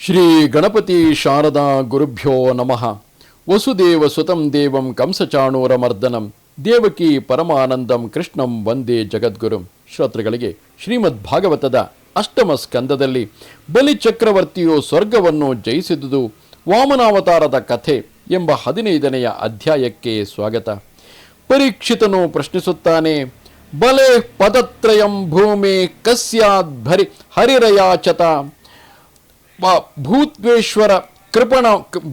ಶ್ರೀ ಗಣಪತಿ ಶಾರದಾ ಗುರುಭ್ಯೋ ನಮಃ. ವಸುದೇವ ಸುತಂ ದೇವಂ ಕಂಸಚಾಣೂರಮರ್ದನಂ ದೇವಕಿ ಪರಮಾನಂದಂ ಕೃಷ್ಣಂ ವಂದೇ ಜಗದ್ಗುರುಂ. ಶ್ರೋತೃಗಳಿಗೆ ಶ್ರೀಮದ್ ಭಾಗವತದ ಅಷ್ಟಮ ಸ್ಕಂದದಲ್ಲಿ ಬಲಿ ಚಕ್ರವರ್ತಿಯು ಸ್ವರ್ಗವನ್ನು ಜಯಿಸಿದುದು ವಾಮನಾವತಾರದ ಕಥೆ ಎಂಬ ಹದಿನೈದನೆಯ ಅಧ್ಯಾಯಕ್ಕೆ ಸ್ವಾಗತ. ಪರೀಕ್ಷಿತನು ಪ್ರಶ್ನಿಸುತ್ತಾನೆ, ಬಲೆ ಪದತ್ರಯಂ ಭೂಮಿ ಕಸ್ಯಾದ್ ಭರಿ ಹರಿರಯಾಚತ. ಭೂತ್ವೇಶ್ವರ ಕೃಪಣ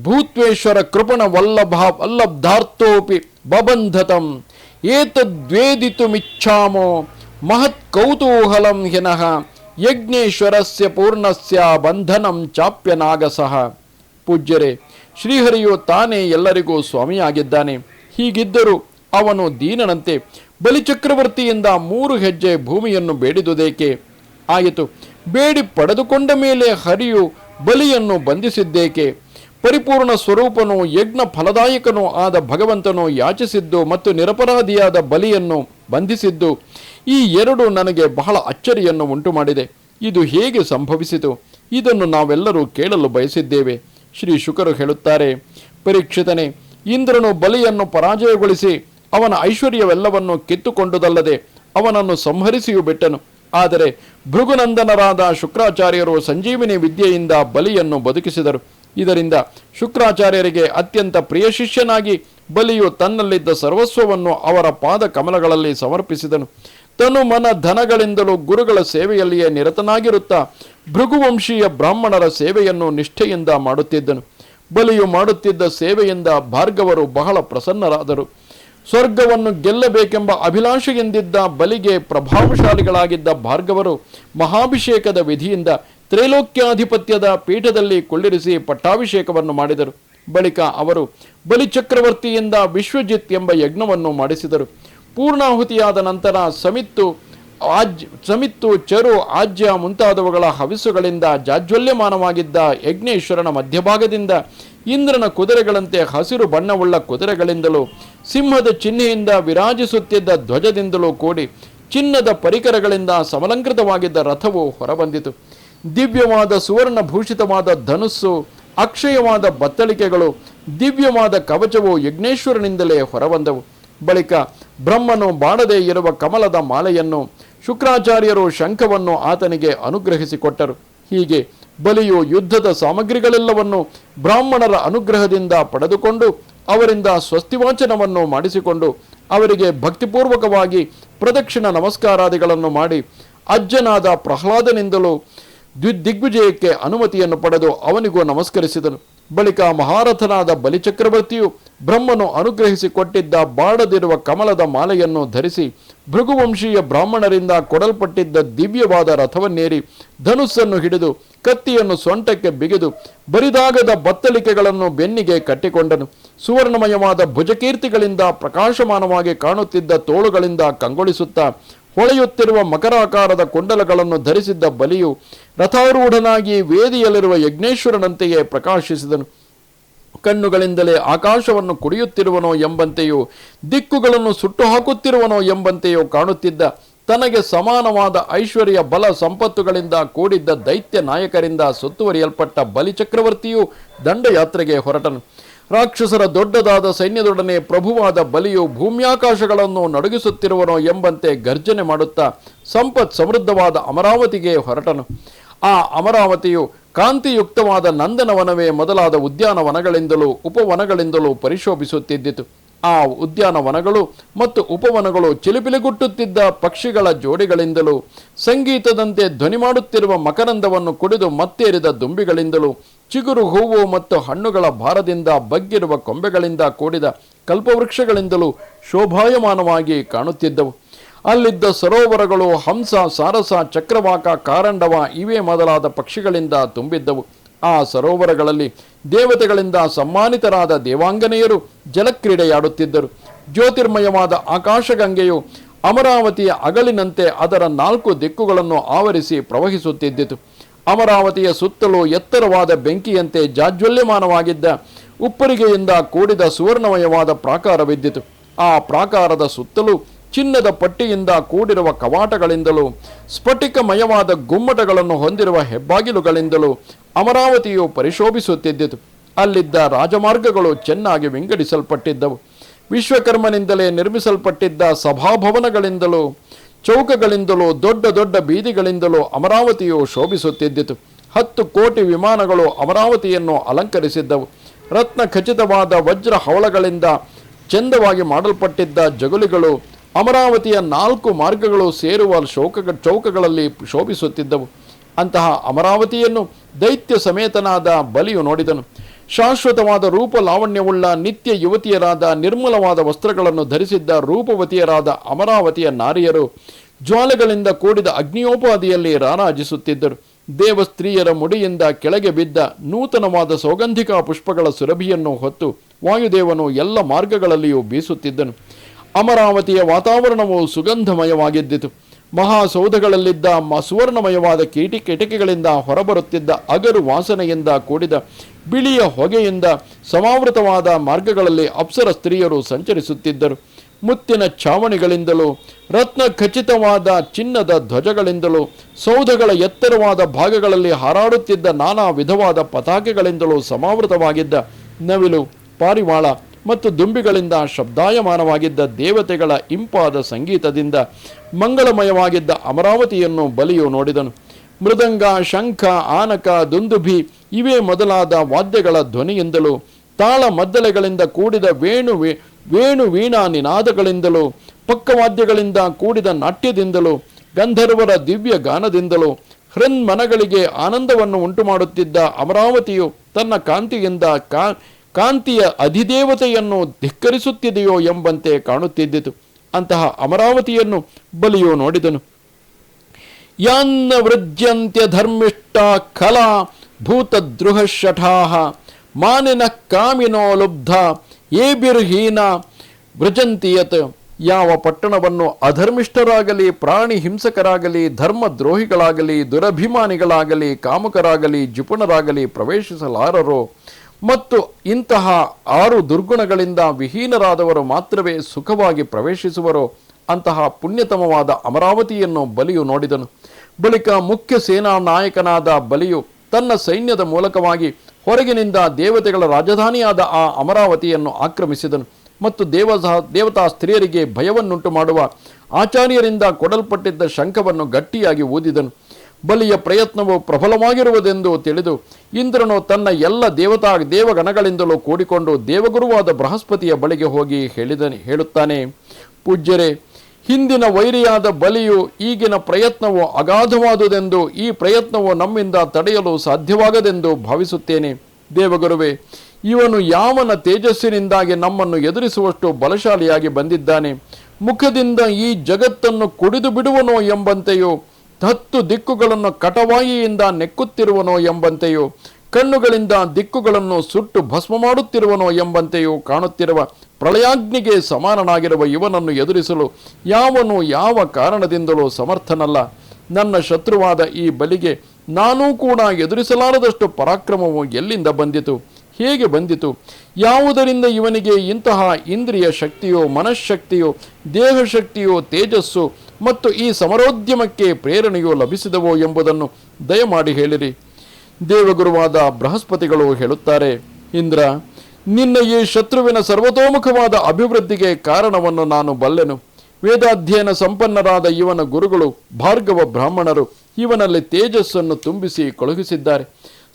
ಭೂತ್ವೇಶ್ವರ ಕೃಪಣ ವಲ್ಲಭ ವಲ್ಲಬ್ಧಾರ್ಥೋಪಿ ಬಬಂಧತಂ. ಏತದ್ವೇದಿತುಮಿಚ್ಛಾಮೋ ಮಹತ್ ಕೌತೂಹಲಂ ಹಿನಃ ಯಜ್ಞೇಶ್ವರಸ್ಯ ಪೂರ್ಣಸ್ಯ ಬಂಧನಂ ಚಾಪ್ಯ ನಾಗಸಃ. ಪೂಜ್ಯರೇ, ಶ್ರೀಹರಿಯು ತಾನೇ ಎಲ್ಲರಿಗೂ ಸ್ವಾಮಿಯಾಗಿದ್ದಾನೆ. ಹೀಗಿದ್ದರೂ ಅವನು ದೀನನಂತೆ ಬಲಿಚಕ್ರವರ್ತಿಯಿಂದ ಮೂರು ಹೆಜ್ಜೆ ಭೂಮಿಯನ್ನು ಬೇಡಿದುದೇಕೆ? ಆಯಿತು. ಬೇಡಿ ಪಡೆದುಕೊಂಡ ಮೇಲೆ ಹರಿಯು ಬಲಿಯನ್ನು ಬಂಧಿಸಿದ್ದೇಕೆ? ಪರಿಪೂರ್ಣ ಸ್ವರೂಪನು ಯಜ್ಞ ಫಲದಾಯಕನೂ ಆದ ಭಗವಂತನು ಯಾಚಿಸಿದ್ದು ಮತ್ತು ನಿರಪರಾಧಿಯಾದ ಬಲಿಯನ್ನು ಬಂಧಿಸಿದ್ದು ಈ ಎರಡು ನನಗೆ ಬಹಳ ಅಚ್ಚರಿಯನ್ನು ಉಂಟು ಮಾಡಿದೆ ಇದು ಹೇಗೆ ಸಂಭವಿಸಿತು? ಇದನ್ನು ನಾವೆಲ್ಲರೂ ಕೇಳಲು ಬಯಸಿದ್ದೇವೆ. ಶ್ರೀ ಶುಕರು ಹೇಳುತ್ತಾರೆ, ಪರೀಕ್ಷಿತನೇ, ಇಂದ್ರನು ಬಲಿಯನ್ನು ಪರಾಜಯಗೊಳಿಸಿ ಅವನ ಐಶ್ವರ್ಯವೆಲ್ಲವನ್ನು ಕಿತ್ತುಕೊಂಡುದಲ್ಲದೆ ಅವನನ್ನು ಸಂಹರಿಸಿಯೂ ಬಿಟ್ಟನು. ಆದರೆ ಭೃಗುನಂದನರಾದ ಶುಕ್ರಾಚಾರ್ಯರು ಸಂಜೀವಿನಿ ವಿದ್ಯೆಯಿಂದ ಬಲಿಯನ್ನು ಬದುಕಿಸಿದರು. ಇದರಿಂದ ಶುಕ್ರಾಚಾರ್ಯರಿಗೆ ಅತ್ಯಂತ ಪ್ರಿಯ ಶಿಷ್ಯನಾಗಿ ಬಲಿಯು ತನ್ನಲ್ಲಿದ್ದ ಸರ್ವಸ್ವವನ್ನು ಅವರ ಪಾದ ಕಮಲಗಳಲ್ಲಿ ಸಮರ್ಪಿಸಿದನು. ತನು ಮನ ಧನಗಳಿಂದಲೂ ಗುರುಗಳ ಸೇವೆಯಲ್ಲಿಯೇ ನಿರತನಾಗಿರುತ್ತಾ ಭೃಗುವಂಶೀಯ ಬ್ರಾಹ್ಮಣರ ಸೇವೆಯನ್ನು ನಿಷ್ಠೆಯಿಂದ ಮಾಡುತ್ತಿದ್ದನು. ಬಲಿಯು ಮಾಡುತ್ತಿದ್ದ ಸೇವೆಯಿಂದ ಭಾರ್ಗವರು ಬಹಳ ಪ್ರಸನ್ನರಾದರು. ಸ್ವರ್ಗವನ್ನು ಗೆಲ್ಲಬೇಕೆಂಬ ಅಭಿಲಾಷೆಯಿಂದಿದ್ದ ಬಲಿಗೆ ಪ್ರಭಾವಶಾಲಿಗಳಾಗಿದ್ದ ಭಾರ್ಗವರು ಮಹಾಭಿಷೇಕದ ವಿಧಿಯಿಂದ ತ್ರೈಲೋಕ್ಯಾಧಿಪತ್ಯದ ಪೀಠದಲ್ಲಿ ಕುಳ್ಳಿರಿಸಿ ಪಟ್ಟಾಭಿಷೇಕವನ್ನು ಮಾಡಿದರು. ಬಳಿಕ ಅವರು ಬಲಿಚಕ್ರವರ್ತಿಯಿಂದ ವಿಶ್ವಜಿತ್ ಎಂಬ ಯಜ್ಞವನ್ನು ಮಾಡಿಸಿದರು. ಪೂರ್ಣಾಹುತಿಯಾದ ನಂತರ ಸಮಿತ್ತು ಆಜ್, ಸಮಿತ್ತು, ಚರು, ಆಜ್ಯ ಮುಂತಾದವುಗಳ ಹವಿಸುಗಳಿಂದ ಜಾಜ್ವಲ್ಯಮಾನವಾಗಿದ್ದ ಯಜ್ಞೇಶ್ವರನ ಮಧ್ಯಭಾಗದಿಂದ ಇಂದ್ರನ ಕುದುರೆಗಳಂತೆ ಹಸಿರು ಬಣ್ಣವುಳ್ಳ ಕುದುರೆಗಳಿಂದಲೂ, ಸಿಂಹದ ಚಿಹ್ನೆಯಿಂದ ವಿರಾಜಿಸುತ್ತಿದ್ದ ಧ್ವಜದಿಂದಲೂ ಕೂಡಿ, ಚಿನ್ನದ ಪರಿಕರಗಳಿಂದ ಸಮಲಂಕೃತವಾಗಿದ್ದ ರಥವು ಹೊರಬಂದಿತು. ದಿವ್ಯವಾದ ಸುವರ್ಣ ಭೂಷಿತವಾದ ಧನುಸ್ಸು, ಅಕ್ಷಯವಾದ ಬತ್ತಳಿಕೆಗಳು, ದಿವ್ಯವಾದ ಕವಚವು ಯಜ್ಞೇಶ್ವರನಿಂದಲೇ ಹೊರಬಂದವು. ಬಳಿಕ ಬ್ರಹ್ಮನು ಬಾಡದೇ ಇರುವ ಕಮಲದ ಮಾಲೆಯನ್ನು ಶುಕ್ರಾಚಾರ್ಯರು ಶಂಖವನ್ನು ಆತನಿಗೆ ಅನುಗ್ರಹಿಸಿಕೊಟ್ಟರು. ಹೀಗೆ ಬಲಿಯು ಯುದ್ಧದ ಸಾಮಗ್ರಿಗಳೆಲ್ಲವನ್ನು ಬ್ರಾಹ್ಮಣರ ಅನುಗ್ರಹದಿಂದ ಪಡೆದುಕೊಂಡು ಅವರಿಂದ ಸ್ವಸ್ತಿವಾಚನವನ್ನು ಮಾಡಿಸಿಕೊಂಡು ಅವರಿಗೆ ಭಕ್ತಿಪೂರ್ವಕವಾಗಿ ಪ್ರದಕ್ಷಿಣ ನಮಸ್ಕಾರಾದಿಗಳನ್ನು ಮಾಡಿ ಅಜ್ಜನಾದ ಪ್ರಹ್ಲಾದನಿಂದಲೂ ದ್ವಿದಿಗ್ವಿಜಯಕ್ಕೆ ಅನುಮತಿಯನ್ನು ಪಡೆದು ಅವನಿಗೂ ನಮಸ್ಕರಿಸಿದನು. ಬಳಿಕ ಮಹಾರಥನಾದ ಬಲಿಚಕ್ರವರ್ತಿಯು ಬ್ರಹ್ಮನು ಅನುಗ್ರಹಿಸಿಕೊಟ್ಟಿದ್ದ ಬಾಡದಿರುವ ಕಮಲದ ಮಾಲೆಯನ್ನು ಧರಿಸಿ ಭೃಗುವಂಶೀಯ ಬ್ರಾಹ್ಮಣರಿಂದ ಕೊಡಲ್ಪಟ್ಟಿದ್ದ ದಿವ್ಯವಾದ ರಥವನ್ನೇರಿ ಧನುಸ್ಸನ್ನು ಹಿಡಿದು ಕತ್ತಿಯನ್ನು ಸೊಂಟಕ್ಕೆ ಬಿಗಿದು ಬರಿದಾಗದ ಬತ್ತಲಿಕೆಗಳನ್ನು ಬೆನ್ನಿಗೆ ಕಟ್ಟಿಕೊಂಡನು. ಸುವರ್ಣಮಯವಾದ ಭುಜಕೀರ್ತಿಗಳಿಂದ ಪ್ರಕಾಶಮಾನವಾಗಿ ಕಾಣುತ್ತಿದ್ದ ತೋಳುಗಳಿಂದ ಕಂಗೊಳಿಸುತ್ತಾ ಹೊಳೆಯುತ್ತಿರುವ ಮಕರಾಕಾರದ ಕುಂಡಲಗಳನ್ನು ಧರಿಸಿದ್ದ ಬಲಿಯು ರಥಾರೂಢನಾಗಿ ವೇದಿಯಲ್ಲಿರುವ ಯಜ್ಞೇಶ್ವರನಂತೆಯೇ ಪ್ರಕಾಶಿಸಿದನು. ಕಣ್ಣುಗಳಿಂದಲೇ ಆಕಾಶವನ್ನು ಕುಡಿಯುತ್ತಿರುವನೋ ಎಂಬಂತೆಯೂ ದಿಕ್ಕುಗಳನ್ನು ಸುಟ್ಟು ಹಾಕುತ್ತಿರುವನೋ ಎಂಬಂತೆಯೂ ಕಾಣುತ್ತಿದ್ದ ತನಗೆ ಸಮಾನವಾದ ಐಶ್ವರ್ಯ ಬಲ ಸಂಪತ್ತುಗಳಿಂದ ಕೂಡಿದ್ದ ದೈತ್ಯ ನಾಯಕರಿಂದ ಸುತ್ತುವರಿಯಲ್ಪಟ್ಟ ಬಲಿಚಕ್ರವರ್ತಿಯು ದಂಡಯಾತ್ರೆಗೆ ಹೊರಟನು. ರಾಕ್ಷಸರ ದೊಡ್ಡದಾದ ಸೈನ್ಯದೊಡನೆ ಪ್ರಭುವಾದ ಬಲಿಯು ಭೂಮ್ಯಾಕಾಶಗಳನ್ನು ನಡುಗಿಸುತ್ತಿರುವನೋ ಎಂಬಂತೆ ಗರ್ಜನೆ ಮಾಡುತ್ತಾ ಸಂಪತ್ ಸಮೃದ್ಧವಾದ ಅಮರಾವತಿಗೆ ಹೊರಟನು. ಆ ಅಮರಾವತಿಯು ಕಾಂತಿಯುಕ್ತವಾದ ನಂದನವನವೇ ಮೊದಲಾದ ಉದ್ಯಾನವನಗಳಿಂದಲೂ ಉಪವನಗಳಿಂದಲೂ ಪರಿಶೋಭಿಸುತ್ತಿದ್ದಿತು. ಆ ಉದ್ಯಾನವನಗಳು ಮತ್ತು ಉಪವನಗಳು ಚಿಲಿಪಿಲಿಗುಟ್ಟುತ್ತಿದ್ದ ಪಕ್ಷಿಗಳ ಜೋಡಿಗಳಿಂದಲೂ, ಸಂಗೀತದಂತೆ ಧ್ವನಿ ಮಾಡುತ್ತಿರುವ ಮಕರಂದವನ್ನು ಕುಡಿದು ಮತ್ತೇರಿದ ದುಂಬಿಗಳಿಂದಲೂ ಚಿಗುರು ಹೂವು ಮತ್ತು ಹಣ್ಣುಗಳ ಭಾರದಿಂದ ಬಗ್ಗಿರುವ ಕೊಂಬೆಗಳಿಂದ ಕೂಡಿದ ಕಲ್ಪವೃಕ್ಷಗಳಿಂದಲೂ ಶೋಭಾಯಮಾನವಾಗಿ ಕಾಣುತ್ತಿದ್ದವು. ಅಲ್ಲಿದ್ದ ಸರೋವರಗಳು ಹಂಸ, ಸಾರಸ, ಚಕ್ರವಾಕ, ಕಾರಂಡವ ಇವೇ ಮೊದಲಾದ ಪಕ್ಷಿಗಳಿಂದ ತುಂಬಿದ್ದವು. ಆ ಸರೋವರಗಳಲ್ಲಿ ದೇವತೆಗಳಿಂದ ಸಮ್ಮಾನಿತರಾದ ದೇವಾಂಗನೆಯರು ಜಲಕ್ರೀಡೆಯಾಡುತ್ತಿದ್ದರು. ಜ್ಯೋತಿರ್ಮಯವಾದ ಆಕಾಶಗಂಗೆಯು ಅಮರಾವತಿಯ ಅಗಲಿನಂತೆ ಅದರ ನಾಲ್ಕು ದಿಕ್ಕುಗಳನ್ನು ಆವರಿಸಿ ಪ್ರವಹಿಸುತ್ತಿದ್ದಿತು. ಅಮರಾವತಿಯ ಸುತ್ತಲೂ ಎತ್ತರವಾದ ಬೆಂಕಿಯಂತೆ ಜಾಜ್ವಲ್ಯಮಾನವಾಗಿದ್ದ ಉಪ್ಪರಿಗೆಯಿಂದ ಕೂಡಿದ ಸುವರ್ಣಮಯವಾದ ಪ್ರಾಕಾರವಿದ್ದಿತು. ಆ ಪ್ರಾಕಾರದ ಸುತ್ತಲೂ ಚಿನ್ನದ ಪಟ್ಟಿಯಿಂದ ಕೂಡಿರುವ ಕವಾಟಗಳಿಂದಲೂ ಸ್ಫಟಿಕಮಯವಾದ ಗುಮ್ಮಟಗಳನ್ನು ಹೊಂದಿರುವ ಹೆಬ್ಬಾಗಿಲುಗಳಿಂದಲೂ ಅಮರಾವತಿಯು ಪರಿಶೋಭಿಸುತ್ತಿದ್ದಿತು. ಅಲ್ಲಿದ್ದ ರಾಜಮಾರ್ಗಗಳು ಚೆನ್ನಾಗಿ ವಿಂಗಡಿಸಲ್ಪಟ್ಟಿದ್ದವು. ವಿಶ್ವಕರ್ಮನಿಂದಲೇ ನಿರ್ಮಿಸಲ್ಪಟ್ಟಿದ್ದ ಸಭಾಭವನಗಳಿಂದಲೂ ಚೌಕಗಳಿಂದಲೂ, ದೊಡ್ಡ ದೊಡ್ಡ ಬೀದಿಗಳಿಂದಲೋ ಅಮರಾವತಿಯು ಶೋಭಿಸುತ್ತಿದ್ದಿತು. ಹತ್ತು ಕೋಟಿ ವಿಮಾನಗಳು ಅಮರಾವತಿಯನ್ನು ಅಲಂಕರಿಸಿದ್ದವು. ರತ್ನ ಖಚಿತವಾದ ವಜ್ರ ಹವಳಗಳಿಂದ ಚಂದವಾಗಿ ಮಾಡಲ್ಪಟ್ಟಿದ್ದ ಜಗುಲಿಗಳು ಅಮರಾವತಿಯ ನಾಲ್ಕು ಮಾರ್ಗಗಳು ಸೇರುವ ಶೋಕ, ಚೌಕಗಳಲ್ಲಿ ಶೋಭಿಸುತ್ತಿದ್ದವು. ಅಂತಹ ಅಮರಾವತಿಯನ್ನು ದೈತ್ಯ ಸಮೇತನಾದ ಬಲಿಯು ನೋಡಿದನು. ಶಾಶ್ವತವಾದ ರೂಪ ಲಾವಣ್ಯವುಳ್ಳ ನಿತ್ಯ ಯುವತಿಯರಾದ ನಿರ್ಮಲವಾದ ವಸ್ತ್ರಗಳನ್ನು ಧರಿಸಿದ್ದ ರೂಪವತಿಯರಾದ ಅಮರಾವತಿಯ ನಾರಿಯರು ಜ್ವಾಲೆಗಳಿಂದ ಕೂಡಿದ ಅಗ್ನಿಯೋಪಾದಿಯಲ್ಲಿ ರಾರಾಜಿಸುತ್ತಿದ್ದರು. ದೇವಸ್ತ್ರೀಯರ ಮುಡಿಯಿಂದ ಕೆಳಗೆ ಬಿದ್ದ ನೂತನವಾದ ಸೌಗಂಧಿಕಾ ಪುಷ್ಪಗಳ ಸುರಭಿಯನ್ನು ಹೊತ್ತು ವಾಯುದೇವನು ಎಲ್ಲ ಮಾರ್ಗಗಳಲ್ಲಿಯೂ ಬೀಸುತ್ತಿದ್ದನು. ಅಮರಾವತಿಯ ವಾತಾವರಣವು ಸುಗಂಧಮಯವಾಗಿದ್ದಿತು. ಮಹಾಸೌಧಗಳಲ್ಲಿದ್ದ ಸುವರ್ಣಮಯವಾದ ಕೀಟಿ ಕಿಟಕಿಗಳಿಂದ ಹೊರಬರುತ್ತಿದ್ದ ಅಗರು ವಾಸನೆಯಿಂದ ಕೂಡಿದ ಬಿಳಿಯ ಹೊಗೆಯಿಂದ ಸಮಾವೃತವಾದ ಮಾರ್ಗಗಳಲ್ಲಿ ಅಪ್ಸರ ಸ್ತ್ರೀಯರು ಸಂಚರಿಸುತ್ತಿದ್ದರು. ಮುತ್ತಿನ ಛಾವಣಿಗಳಿಂದಲೂ, ರತ್ನ ಖಚಿತವಾದ ಚಿನ್ನದ ಧ್ವಜಗಳಿಂದಲೂ, ಸೌಧಗಳ ಎತ್ತರವಾದ ಭಾಗಗಳಲ್ಲಿ ಹಾರಾಡುತ್ತಿದ್ದ ನಾನಾ ವಿಧವಾದ ಪತಾಕೆಗಳಿಂದಲೂ ಸಮಾವೃತವಾಗಿದ್ದ ನವಿಲು, ಪಾರಿವಾಳ ಮತ್ತು ದುಂಬಿಗಳಿಂದ ಶಬ್ದಾಯಮಾನವಾಗಿದ್ದ ದೇವತೆಗಳ ಇಂಪಾದ ಸಂಗೀತದಿಂದ ಮಂಗಳಮಯವಾಗಿದ್ದ ಅಮರಾವತಿಯನ್ನು ಬಲಿಯು ನೋಡಿದನು. ಮೃದಂಗ, ಶಂಖ, ಆನಕ, ದುಂದುಭಿ ಇವೇ ಮೊದಲಾದ ವಾದ್ಯಗಳ ಧ್ವನಿಯಿಂದಲೂ, ತಾಳ ಮದ್ದಲೆಗಳಿಂದ ಕೂಡಿದ ವೇಣು ವೇಣು ವೀಣಾ ನಿನಾದಗಳಿಂದಲೂ ಪಕ್ಕವಾದ್ಯಗಳಿಂದ ಕೂಡಿದ ನಾಟ್ಯದಿಂದಲೂ, ಗಂಧರ್ವರ ದಿವ್ಯ ಗಾನದಿಂದಲೂ ಹೃನ್ಮನಗಳಿಗೆ ಆನಂದವನ್ನು ಉಂಟು ಮಾಡುತ್ತಿದ್ದ ಅಮರಾವತಿಯು ತನ್ನ ಕಾಂತಿಯಿಂದ ಕಾ, ಕಾಂತಿಯ ಅಧಿದೇವತೆಯನ್ನು ಧಿಕ್ಕರಿಸುತ್ತಿದೆಯೋ ಎಂಬಂತೆ ಕಾಣುತ್ತಿದ್ದಿತು. ಅಂತಹ ಅಮರಾವತಿಯನ್ನು ಬಲಿಯು ನೋಡಿದನು. ಯಾನ್ನ ವೃಜ್ಯಂತ್ಯ ಧರ್ಮಿಷ್ಠ ಖಲಾ ಭೂತದ್ರುಹ ಶಠಾಹ ಮಾನಿನ ಕಾಮಿನೋ ಲುಬ್ಧ ಏಬಿರ್ಹೀನ ವೃಜಂತಿಯತ್ ಯಾವ ಪಟ್ಟಣವನ್ನು ಅಧರ್ಮಿಷ್ಠರಾಗಲಿ, ಪ್ರಾಣಿ ಹಿಂಸಕರಾಗಲಿ, ಧರ್ಮದ್ರೋಹಿಗಳಾಗಲಿ, ದುರಭಿಮಾನಿಗಳಾಗಲಿ, ಕಾಮಕರಾಗಲಿ ಜಿಪುಣರಾಗಲಿ ಪ್ರವೇಶಿಸಲಾರರು, ಮತ್ತು ಇಂತಹ ಆರು ದುರ್ಗುಣಗಳಿಂದ ವಿಹೀನರಾದವರು ಮಾತ್ರವೇ ಸುಖವಾಗಿ ಪ್ರವೇಶಿಸುವರು. ಅಂತಹ ಪುಣ್ಯತಮವಾದ ಅಮರಾವತಿಯನ್ನು ಬಲಿಯು ನೋಡಿದನು. ಬಳಿಕ ಮುಖ್ಯ ಸೇನಾ ನಾಯಕನಾದ ಬಲಿಯು ತನ್ನ ಸೈನ್ಯದ ಮೂಲಕವಾಗಿ ಹೊರಗಿನಿಂದ ದೇವತೆಗಳ ರಾಜಧಾನಿಯಾದ ಆ ಅಮರಾವತಿಯನ್ನು ಆಕ್ರಮಿಸಿದನು. ಮತ್ತು ದೇವ ದೇವತಾ ಸ್ತ್ರೀಯರಿಗೆ ಭಯವನ್ನುಂಟು ಮಾಡುವ ಆಚಾರ್ಯರಿಂದ ಕೊಡಲ್ಪಟ್ಟಿದ್ದ ಶಂಖವನ್ನು ಗಟ್ಟಿಯಾಗಿ ಊದಿದನು. ಬಲಿಯ ಪ್ರಯತ್ನವು ಪ್ರಬಲವಾಗಿರುವುದೆಂದು ತಿಳಿದು ಇಂದ್ರನು ತನ್ನ ಎಲ್ಲ ದೇವತಾ, ದೇವಗಣಗಳಿಂದಲೂ ಕೂಡಿಕೊಂಡು ದೇವಗುರುವಾದ ಬೃಹಸ್ಪತಿಯ ಬಳಿಗೆ ಹೋಗಿ ಹೇಳಿದನೆ, ಹೇಳುತ್ತಾನೆ, ಪೂಜ್ಯರೇ ಹಿಂದಿನ ವೈರಿಯಾದ ಬಲಿಯು ಈಗಿನ ಪ್ರಯತ್ನವು ಅಗಾಧವಾದುದೆಂದು ಈ ಪ್ರಯತ್ನವು ನಮ್ಮಿಂದ ತಡೆಯಲು ಸಾಧ್ಯವಾಗದೆಂದು ಭಾವಿಸುತ್ತೇನೆ. ದೇವಗುರುವೆ, ಇವನು ಯಾವನ ತೇಜಸ್ಸಿನಿಂದಾಗಿ ನಮ್ಮನ್ನು ಎದುರಿಸುವಷ್ಟು ಬಲಶಾಲಿಯಾಗಿ ಬಂದಿದ್ದಾನೆ. ಮುಖದಿಂದ ಈ ಜಗತ್ತನ್ನು ಕುಡಿದು ಬಿಡುವನೋ ಎಂಬಂತೆಯೋ, ಹತ್ತು ದಿಕ್ಕುಗಳನ್ನು ಕಟವಾಯಿಯಿಂದ ನೆಕ್ಕುತ್ತಿರುವನೋ ಎಂಬಂತೆಯೋ ಕಣ್ಣುಗಳಿಂದ ದಿಕ್ಕುಗಳನ್ನು ಸುಟ್ಟು ಭಸ್ಮ ಮಾಡುತ್ತಿರುವನೋ ಎಂಬಂತೆಯೂ ಕಾಣುತ್ತಿರುವ ಪ್ರಳಯಾಗ್ನಿಗೆ ಸಮಾನನಾಗಿರುವ ಇವನನ್ನು ಎದುರಿಸಲು ಯಾವನು ಯಾವ ಕಾರಣದಿಂದಲೂ ಸಮರ್ಥನಲ್ಲ. ನನ್ನ ಶತ್ರುವಾದ ಈ ಬಲಿಗೆ ನಾನೂ ಕೂಡ ಎದುರಿಸಲಾರದಷ್ಟು ಪರಾಕ್ರಮವು ಎಲ್ಲಿಂದ ಬಂದಿತು? ಹೇಗೆ ಬಂದಿತು? ಯಾವುದರಿಂದ ಇವನಿಗೆ ಇಂತಹ ಇಂದ್ರಿಯ ಶಕ್ತಿಯೋ, ಮನಃಶಕ್ತಿಯೋ, ದೇಹಶಕ್ತಿಯೋ, ತೇಜಸ್ಸು ಮತ್ತು ಈ ಸಮರೋದ್ಯಮಕ್ಕೆ ಪ್ರೇರಣೆಯೋ ಲಭಿಸಿದವೋ ಎಂಬುದನ್ನು ದಯಮಾಡಿ ಹೇಳಿರಿ. ದೇವಗುರುವಾದ ಬೃಹಸ್ಪತಿಗಳು ಹೇಳುತ್ತಾರೆ, ಇಂದ್ರ, ನಿನ್ನ ಈ ಶತ್ರುವಿನ ಸರ್ವತೋಮುಖವಾದ ಅಭಿವೃದ್ಧಿಗೆ ಕಾರಣವನ್ನು ನಾನು ಬಲ್ಲೆನು. ವೇದಾಧ್ಯಯನ ಸಂಪನ್ನರಾದ ಇವನ ಗುರುಗಳು, ಭಾರ್ಗವ ಬ್ರಾಹ್ಮಣರು, ಇವನಲ್ಲಿ ತೇಜಸ್ಸನ್ನು ತುಂಬಿಸಿ ಕಳುಹಿಸಿದ್ದಾರೆ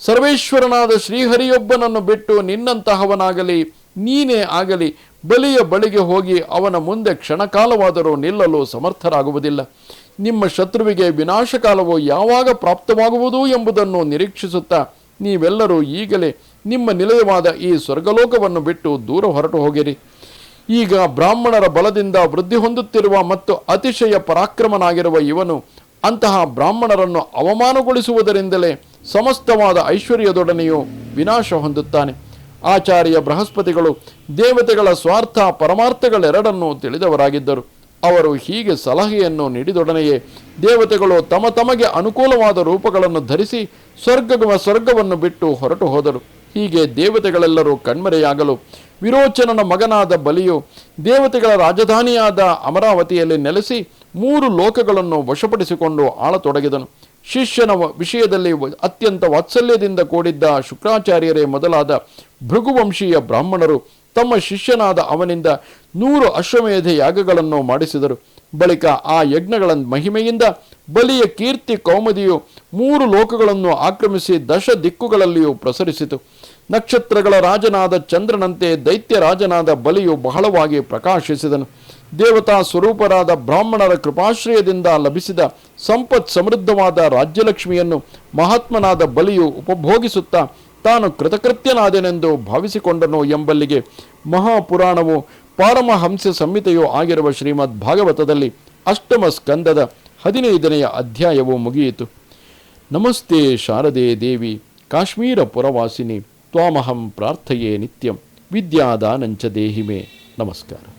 ಸರ್ವೇಶ್ವರನಾದ ಶ್ರೀಹರಿಯೊಬ್ಬನನ್ನು ಬಿಟ್ಟು ನಿನ್ನಂತಹವನಾಗಲಿ, ನೀನೇ ಆಗಲಿ, ಬಲಿಯ ಬಳಿಗೆ ಹೋಗಿ ಅವನ ಮುಂದೆ ಕ್ಷಣಕಾಲವಾದರೂ ನಿಲ್ಲಲು ಸಮರ್ಥರಾಗುವುದಿಲ್ಲ. ನಿಮ್ಮ ಶತ್ರುವಿಗೆ ವಿನಾಶಕಾಲವು ಯಾವಾಗ ಪ್ರಾಪ್ತವಾಗುವುದು ಎಂಬುದನ್ನು ನಿರೀಕ್ಷಿಸುತ್ತಾ ನೀವೆಲ್ಲರೂ ಈಗಲೇ ನಿಮ್ಮ ನಿಲಯವಾದ ಈ ಸ್ವರ್ಗಲೋಕವನ್ನು ಬಿಟ್ಟು ದೂರ ಹೊರಟು ಹೋಗಿರಿ. ಈಗ ಬ್ರಾಹ್ಮಣರ ಬಲದಿಂದ ವೃದ್ಧಿ ಹೊಂದುತ್ತಿರುವ ಮತ್ತು ಅತಿಶಯ ಪರಾಕ್ರಮನಾಗಿರುವ ಇವನು ಅಂತಹ ಬ್ರಾಹ್ಮಣರನ್ನು ಅವಮಾನಗೊಳಿಸುವುದರಿಂದಲೇ ಸಮಸ್ತವಾದ ಐಶ್ವರ್ಯದೊಡನೆಯೂ ವಿನಾಶ ಹೊಂದುತ್ತಾನೆ. ಆಚಾರ್ಯ ಬೃಹಸ್ಪತಿಗಳು ದೇವತೆಗಳ ಸ್ವಾರ್ಥ ಪರಮಾರ್ಥಗಳೆರಡನ್ನೂ ತಿಳಿದವರಾಗಿದ್ದರು. ಅವರು ಹೀಗೆ ಸಲಹೆಯನ್ನು ನೀಡಿದೊಡನೆಯೇ ದೇವತೆಗಳು ತಮ್ಮ ತಮಗೆ ಅನುಕೂಲವಾದ ರೂಪಗಳನ್ನು ಧರಿಸಿ ಸ್ವರ್ಗ ಸ್ವರ್ಗವನ್ನು ಬಿಟ್ಟು ಹೊರಟು ಹೋದರು. ಹೀಗೆ ದೇವತೆಗಳೆಲ್ಲರೂ ಕಣ್ಮರೆಯಾಗಲು ವಿರೋಚನನ ಮಗನಾದ ಬಲಿಯು ದೇವತೆಗಳ ರಾಜಧಾನಿಯಾದ ಅಮರಾವತಿಯಲ್ಲಿ ನೆಲೆಸಿ ಮೂರು ಲೋಕಗಳನ್ನು ವಶಪಡಿಸಿಕೊಂಡು ಆಳತೊಡಗಿದನು. ಶಿಷ್ಯನ ವಿಷಯದಲ್ಲಿ ಅತ್ಯಂತ ವಾತ್ಸಲ್ಯದಿಂದ ಕೂಡಿದ್ದ ಶುಕ್ರಾಚಾರ್ಯರೇ ಮೊದಲಾದ ಭೃಗುವಂಶೀಯ ಬ್ರಾಹ್ಮಣರು ತಮ್ಮ ಶಿಷ್ಯನಾದ ಅವನಿಂದ ನೂರು ಅಶ್ವಮೇಧ ಯಾಗಗಳನ್ನು ಮಾಡಿಸಿದರು. ಬಳಿಕ ಆ ಯಜ್ಞಗಳ ಮಹಿಮೆಯಿಂದ ಬಲಿಯ ಕೀರ್ತಿ ಕೌಮದಿಯು ಮೂರು ಲೋಕಗಳನ್ನು ಆಕ್ರಮಿಸಿ ದಶ ದಿಕ್ಕುಗಳಲ್ಲಿಯೂ ಪ್ರಸರಿಸಿತು. ನಕ್ಷತ್ರಗಳ ರಾಜನಾದ ಚಂದ್ರನಂತೆ ದೈತ್ಯ ರಾಜನಾದ ಬಲಿಯು ಬಹಳವಾಗಿ ಪ್ರಕಾಶಿಸಿದನು. ದೇವತಾ ಸ್ವರೂಪರಾದ ಬ್ರಾಹ್ಮಣರ ಕೃಪಾಶ್ರಯದಿಂದ ಲಭಿಸಿದ ಸಂಪತ್ ಸಮೃದ್ಧವಾದ ರಾಜ್ಯಲಕ್ಷ್ಮಿಯನ್ನು ಮಹಾತ್ಮನಾದ ಬಲಿಯು ಉಪಭೋಗಿಸುತ್ತಾ ತಾನು ಕೃತಕೃತ್ಯನಾದೆನೆಂದು ಭಾವಿಸಿಕೊಂಡನು ಎಂಬಲ್ಲಿಗೆ ಮಹಾಪುರಾಣವು ಪಾರಮಹಂಸ ಸಂಹಿತೆಯೂ ಆಗಿರುವ ಶ್ರೀಮದ್ ಭಾಗವತದಲ್ಲಿ ಅಷ್ಟಮ ಸ್ಕಂದದ ಹದಿನೈದನೆಯ ಅಧ್ಯಾಯವು ಮುಗಿಯಿತು. ನಮಸ್ತೆ ಶಾರದೆ ದೇವಿ, ಕಾಶ್ಮೀರ ಪುರವಾಸಿನಿ, ತ್ವಾಮಹಂ ಪ್ರಾರ್ಥಯೇ ನಿತ್ಯಂ, ವಿದ್ಯಾದಾನಂಚ ದೇಹಿಮೆ. ನಮಸ್ಕಾರ.